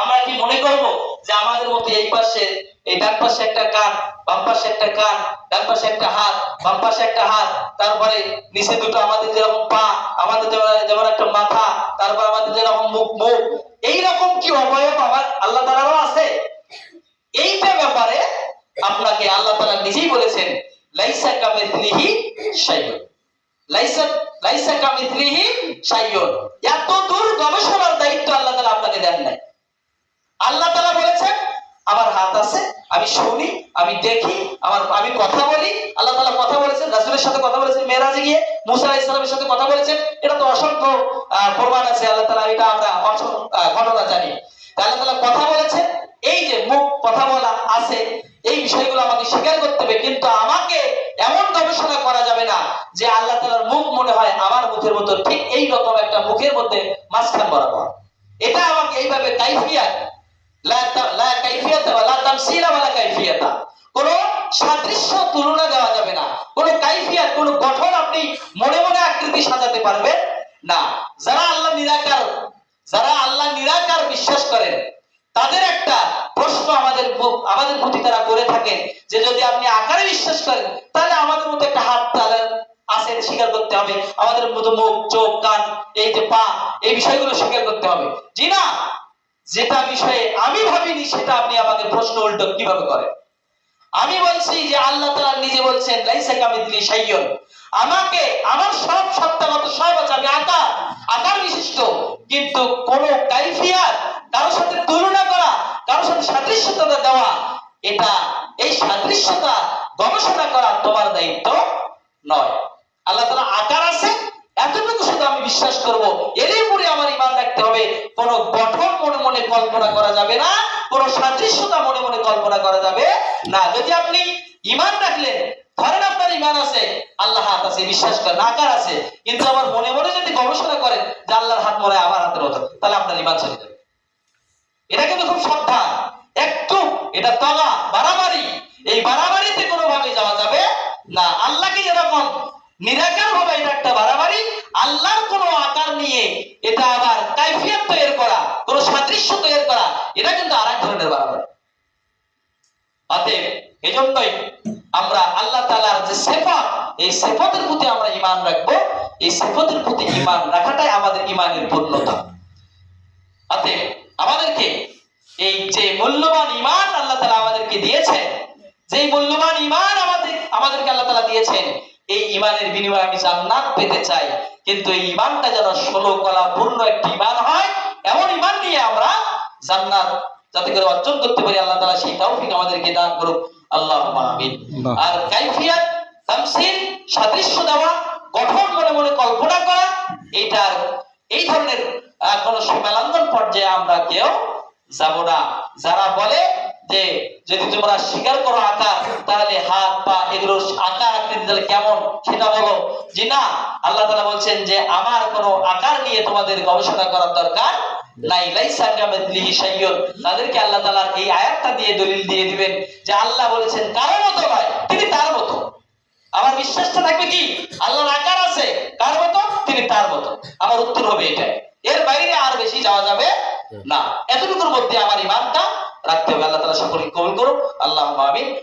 আমরা কি মনে করব যে আমাদের মতো এই পাশে, এই ডান পাশে একটা কান, বাম পাশে একটা কান, ডান পাশে একটা হাত, বাম পাশে একটা হাত, তারপরে নিচে দুটো আমাদের যেরকম পা, আমাদের যেমন একটা মাথা, তারপর আমাদের যেরকম মুখ মুখ, এইরকম কি অবয়ব আমার আল্লাহ তাআলারও আছে? এইটা ব্যাপারে আপনাকে আল্লাহ তাআলা নিজেই বলেছেন, লাইসা কামিথলিহি শাইউন। লাইসা লাইসা কামিথলিহি শাইউন। এত দূর গবেষণার দায়িত্ব আল্লাহ নাই আল্লাহ তাআলা বলেছেন, আমার হাত আছে, আমি শুনি, আমি দেখি, আমার, আমি কথা বলি। আল্লাহ তাআলা কথা বলেছেন, রাসূলের সাথে কথা বলেছেন, মেরাজে গিয়ে মুসা আলাইহিস সালামের সাথে কথা বলেছেন। এটা তো অসংখ্য প্রমাণ আছে আল্লাহ তাআলা, এটা আমরা ঘটনা জানি। আল্লাহ তাআলা কথা বলেছেন, এই যে মুখ, কথা বলা আছে, এই বিষয়গুলো আমাকে স্বীকার করতে হবে, কিন্তু আমাকে এমন গবেষণা করা যাবে না যে আল্লাহ তাআলার মুখ মনে হয় আমার মুখের মতো ঠিক এই রকম একটা মুখের মধ্যে মাঝখান বরাবর। এটা আমাকে এইভাবে কাইফিয়াত কোন সাদৃশ্য তুলনা দেওয়া যাবে না। কোন কাইফিয়াত, কোন গঠন আপনি মনে মনে আকৃতি সাজাতে পারবেন না। যারা আল্লাহ নিরাকার, যারা আল্লাহ নিরাকার বিশ্বাস করেন, তাদের একটা প্রশ্ন আমাদের আমাদের প্রতি তারা করে থাকেন যে যদি আপনি আকারে বিশ্বাস করেন, তাহলে আমাদের মতো একটা হাত তাহলে আছে স্বীকার করতে হবে। আমাদের মতো মুখ, চোখ, কান, এই যে পা, এই বিষয়গুলো স্বীকার করতে হবে। জি না? যেটা বিষয়ে আমি ভাবিনি, সেটা আপনি আমাকে প্রশ্ন উল্টো কীভাবে করেন? আমি বলছি যে আল্লাহ তাআলা নিজে বলছেন আমাকে, আমার সব সত্তাগত সব আছে, আমি আকার আকার বিশিষ্ট। কিন্তু কোন কাইফিয়াত কারোর সাথে তুলনা করা, কারোর সাথে সাদৃশ্যতা দেওয়া, এটা, এই সাদৃশ্যতা গবেষণা করা তোমার দায়িত্ব নয়। আল্লাহ তালা আকার আছে, এতটুকু শুধু আমি বিশ্বাস করব। এর উপরে আমার ইমান রাখতে হবে কোন গঠন মনে মনে কল্পনা করা যাবে না, কোন সাদৃশ্যতা মনে মনে কল্পনা করা যাবে না। যদি আপনি ইমান রাখলেন, ধরেন আপনার ইমান আছে আল্লাহ হাত আছে বিশ্বাস করেন আকার আছে, কিন্তু আমার মনে মনে যদি গবেষণা করেন যে আল্লাহর হাত মনে আমার হাতের মতো, তাহলে আপনার ইমান চলে যাবে। এটা কিন্তু খুব সাবধান। একটু, এটা তলা, বাড়াবাড়ি। এই বাড়াবাড়িতে কোনোভাবে যাওয়া যাবে না। আল্লাহকে যেরকম নিরাকার ভাবে এটা একটা বাড়াবাড়ি আল্লাহর কোনো আকার নিয়ে এটা আবার কাইফিয়ত তৈরি করা কোন সাদৃশ্য তৈরি করা এটা কিন্তু আর ধরনের বাড়াবাড়ি। অতএব এজন্যই আমরা আল্লাহ তাআলার যে এই সেফতের প্রতি আমরা ঈমান রাখব। এই সেফতের প্রতি ঈমান রাখাটাই আমাদের ঈমানের পূর্ণতা। অতএব আমাদেরকে এই যে মূল্যবান ঈমান আল্লাহ তাআলা আমাদেরকে যে মূল্যবান ঈমান আমাদের, আমাদেরকে আল্লাহ তাআলা দিয়েছেন, এই ঈমানের বিনিময়ে আমি জান্নাত পেতে চাই। কিন্তু এই ঈমানটা যেন ষোলো কলা পূর্ণ একটি ঈমান হয়, এমন ইমান নিয়ে আমরা জান্নাত যাতে করে অর্জন করতে পারি আল্লাহ তাআলা সেই তৌফিক আমাদেরকে দান করুক। আল্লাহ আমিন। আর কাইফিয়াত তামসিল সাদৃশ্য দেওয়া গঠন মনে মনে কল্পনা করা এই ধরনের কোন সীমালঙ্ঘন পর্যায়ে আমরা কেউ যাব না। যারা বলে যে যদি তোমরা স্বীকার করো আকার তাহলে হাত পা এগুলো আকার আকৃতি তাহলে কেমন? সেটা বলো। যে না আল্লাহ তাআলা বলছেন যে আমার কোনো আকার নিয়ে তোমাদের গবেষণা করার দরকার তাদেরকে আল্লাহ এই আয়াতটা দিয়ে দলিল দিয়ে দিবেন যে আল্লাহ বলেছেন মতো তিনি তার মতো। আমার বিশ্বাসটা থাকবে কি? আল্লাহর আকার আছে কার মতো, তিনি তার মতো। আমার উত্তর হবে এটা এর বাইরে আর বেশি যাওয়া যাবে না। এতটুকুর মধ্যে আমার ইমানটা রাখতে হবে। আল্লাহ তাআলা সকলকে কবুল করুন আল্লাহুম্মা আমিন।